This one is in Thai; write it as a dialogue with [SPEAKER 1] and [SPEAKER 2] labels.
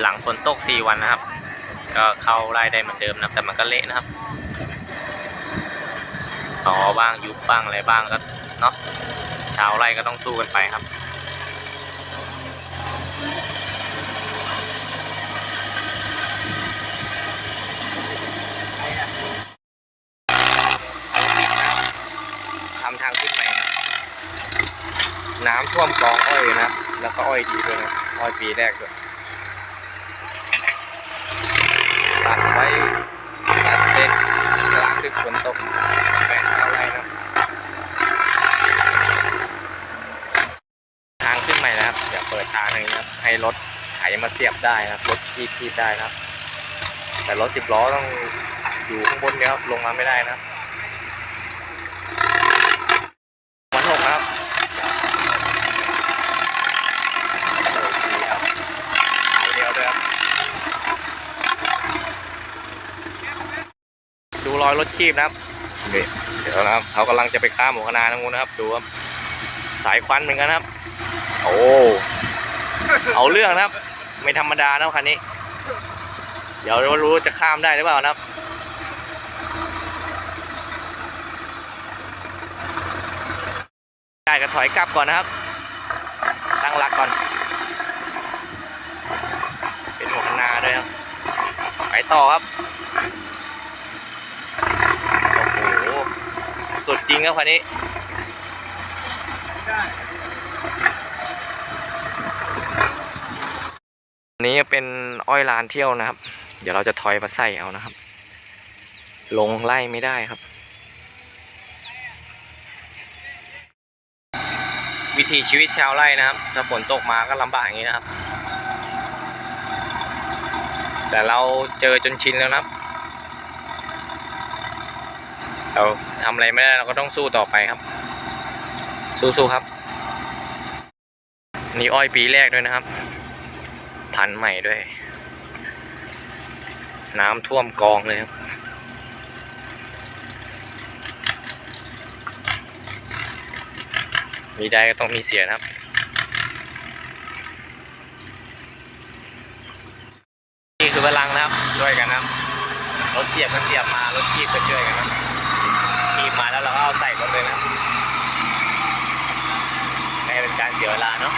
[SPEAKER 1] หลังฝนตกสี่วันนะครับ ก็เข้าไร่ได้เหมือนเดิมนะแต่มันก็เละนะครับต่อบ้างยุบบ้างอะไรบ้างก็เนาะชาวไร่ก็ต้องสู้กันไปครับทำทางขึ้นไปนะน้ำท่วมกองอ้อยนะ แล้วก็อ้อยดีด้วยนะอ้อยปีแรกด้วย ตัดไว้ตัดเด็กกลางดึกฝนตกแปดเท่าไรนะทางขึ้นใหม่นะครับเดี๋ยวเปิดทางหนึ่งนะครับ ให้รถไถมาเสียบได้นะครับรถที่ที่ได้นะครับ แต่รถสิบล้อต้องอยู่ข้างบนเนี่ยครับลงมาไม่ได้นะครับ วันหกนะครับเอาเดียวด้วยครับ ดูรอยรถคีบนะครับนี่เดี๋ยวนะครับเขากำลังจะไปข้ามหมูคณาตรงนู้นนะครับ ดูครับสายควันเหมือนกันนะครับ โอ้เอาเรื่องนะครับ ไม่ธรรมดานะครับคันนี้ เดี๋ยวเรารู้จะข้ามได้หรือเปล่านะครับได้ก็ถอยกลับก่อนนะครับ ตั้งหลักก่อน เป็นหัวคณาด้วยครับไปต่อครับ โอ้โห สุดจ ริงครับคันนี้นนี้เป็นอ้อยลานเที่ยวนะครับ เดี๋ยวเราจะถอยมาใส่เอานะครับ ลงไล่ไม่ได้ครับ วิถีชีวิตชาวไร่นะครับ ถ้าฝนตกมาก็ลำบากอย่างนี้นะครับ แต่เราเจอจนชินแล้วนะครับ เราทำอะไรไม่ได้เราก็ต้องสู้ต่อไปครับ สู้ๆครับ นี่อ้อยปีแรกด้วยนะครับ พันใหม่ด้วย น้ำท่วมกองเลยครับมีได้ก็ต้องมีเสียนะครับ นี่คือพลังนะครับ ช่วยกันนะครับ รถเสียบก็เสียบมา รถขีบก็ช่วยกันนะ บมาแล้วเราก็เอาใส่รถเลยนะไม่เป็นการเสียเวลาเนาะ